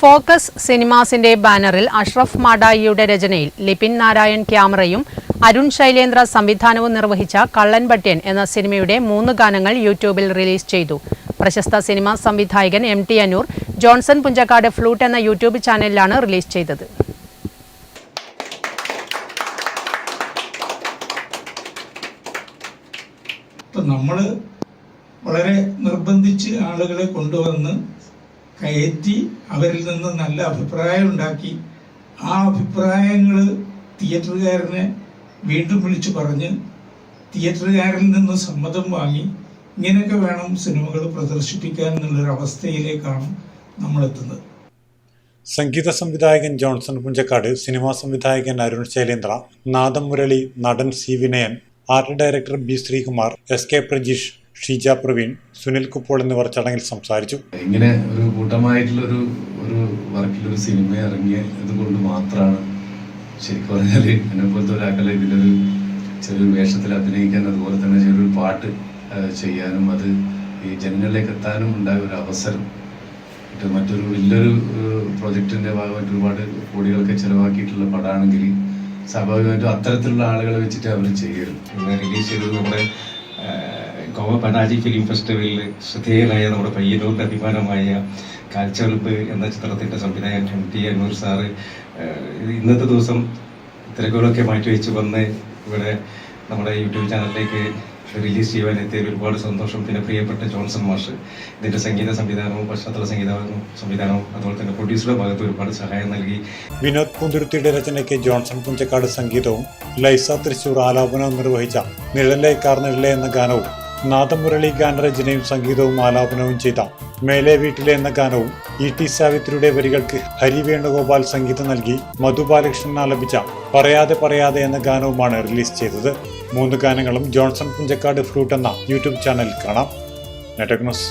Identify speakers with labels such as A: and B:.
A: Focus സിനിമാസിന്റെ ബാനറിൽ അഷ്റഫ് മാഡായിയുടെ രചനയിൽ ലിപിൻ നാരായൺ ക്യാമറയും അരുൺ ശൈലേന്ദ്ര സംവിധാനവും നിർവഹിച്ച കള്ളൻ ബട്ട്യൻ എന്ന സിനിമയുടെ മൂന്ന് ഗാനങ്ങൾ യൂട്യൂബിൽ റിലീസ് ചെയ്തു. പ്രശസ്ത സിനിമാ സംവിധായകൻ M T Anoor Johnson Punchakkad flute എന്ന യൂട്യൂബ് ചാനലിലാണ് റിലീസ് ചെയ്തത്.
B: നമ്മൾ വളരെ നിർബന്ധിച്ച് ആളുകളെ കൊണ്ടുവന്ന് കയറ്റി അവരിൽ നിന്ന് നല്ല അഭിപ്രായം ഉണ്ടാക്കി. ആ അഭിപ്രായങ്ങൾ തിയേറ്ററുകാരനെ വീണ്ടും വിളിച്ചു പറഞ്ഞ് തിയേറ്ററുകാരിൽ നിന്ന് സമ്മതം വാങ്ങി ഇങ്ങനെയൊക്കെ വേണം സിനിമകൾ പ്രദർശിപ്പിക്കാൻ എന്നുള്ളൊരു അവസ്ഥയിലേക്കാണ് നമ്മളെത്തുന്നത്.
C: സംഗീത സംവിധായകൻ ജോൺസൺ പുഞ്ചക്കാട് സിനിമാ സംവിധായകൻ അരുൺ ശൈലേന്ദ്ര നാദം മുരളി നടൻ C Vinayan art director B Sreekumar S K Prajeesh Sheeja Praveen Sunil കുപ്പോൾ എന്നിവർ ചടങ്ങിൽ സംസാരിച്ചു.
D: ഇങ്ങനെ ഒരു കൂട്ടമായിട്ടുള്ളൊരു ഒരു ഒരു വർക്കിലൊരു സിനിമ ഇറങ്ങിയത് കൊണ്ട് മാത്രമാണ് ശരിക്കും പറഞ്ഞാൽ എന്നെ പോലത്തെ ഒരാൾക്കല്ല ഇതിലൊരു ചെറിയൊരു വേഷത്തിൽ അഭിനയിക്കാൻ അതുപോലെ തന്നെ ചെറിയൊരു പാട്ട് ചെയ്യാനും അത് ഈ ജനങ്ങളിലേക്ക് എത്താനും ഉണ്ടായ ഒരു അവസരം. മറ്റൊരു വലിയൊരു പ്രൊജക്റ്റിന്റെ ഭാഗമായിട്ട് ഒരുപാട് കോടികളൊക്കെ ചെലവാക്കിയിട്ടുള്ള പടമാണെങ്കിൽ സ്വാഭാവികമായിട്ടും അത്തരത്തിലുള്ള ആളുകളെ വെച്ചിട്ട് അവർ ചെയ്യരുത്.
E: റിലീസ് ചെയ്തത് നമ്മുടെ ഗോവ പനാജി ഫിലിം ഫെസ്റ്റിവലിൽ ശ്രദ്ധേയനായ നമ്മുടെ പയ്യന്നൂരിന്റെ അഭിമാനമായ കാഴ്ചവെളുപ്പ് എന്ന ചിത്രത്തിന്റെ സംവിധായകൻ എം ടി അനൂർ സാറ് ഇന്നത്തെ ദിവസം തിരക്കുകളൊക്കെ മാറ്റിവെച്ച് വന്ന് ഇവിടെ നമ്മുടെ യൂട്യൂബ് ചാനലിലേക്ക് റിലീസ് ചെയ്യുവാൻ എത്തിയതിൽ ഒരുപാട് സന്തോഷം. പിന്നെ പ്രിയപ്പെട്ട ജോൺസൺ മാഷ് ഇതിന്റെ സംഗീത സംവിധാനവും പശ്ചാത്തല സംഗീതവും സംവിധാനവും അതുപോലെ തന്നെ പ്രൊഡ്യൂസറുടെ ഭാഗത്ത് ഒരുപാട് സഹായം നൽകി.
C: വിനോദ് പൂന്തുരുത്തിയുടെ രചനയ്ക്ക് ജോൺസൺ പുഞ്ചക്കാട് സംഗീതവും ലൈസ തൃശൂർ ആലാപനവും നിർവഹിച്ച നിഴലേ കാർന്നിഴലേ നിഴലേ എന്ന ഗാനവും നാദമുരളി ഗാനരചനയും സംഗീതവും ആലാപനവും ചെയ്ത മേലെ വീട്ടിലെ എന്ന ഗാനവും ഇ ടി സാവിത്രിയുടെ വരികൾക്ക് ഹരി വേണുഗോപാൽ സംഗീതം നൽകി മധു ബാലകൃഷ്ണൻ ആലപിച്ച പറയാതെ പറയാതെ എന്ന ഗാനവുമാണ് റിലീസ് ചെയ്തത്. മൂന്ന് ഗാനങ്ങളും ജോൺസൺ പുഞ്ചക്കാട് ഫ്ലൂട്ട് എന്ന യൂട്യൂബ് ചാനലിൽ കാണാം. നെറ്റക് ന്യൂസ്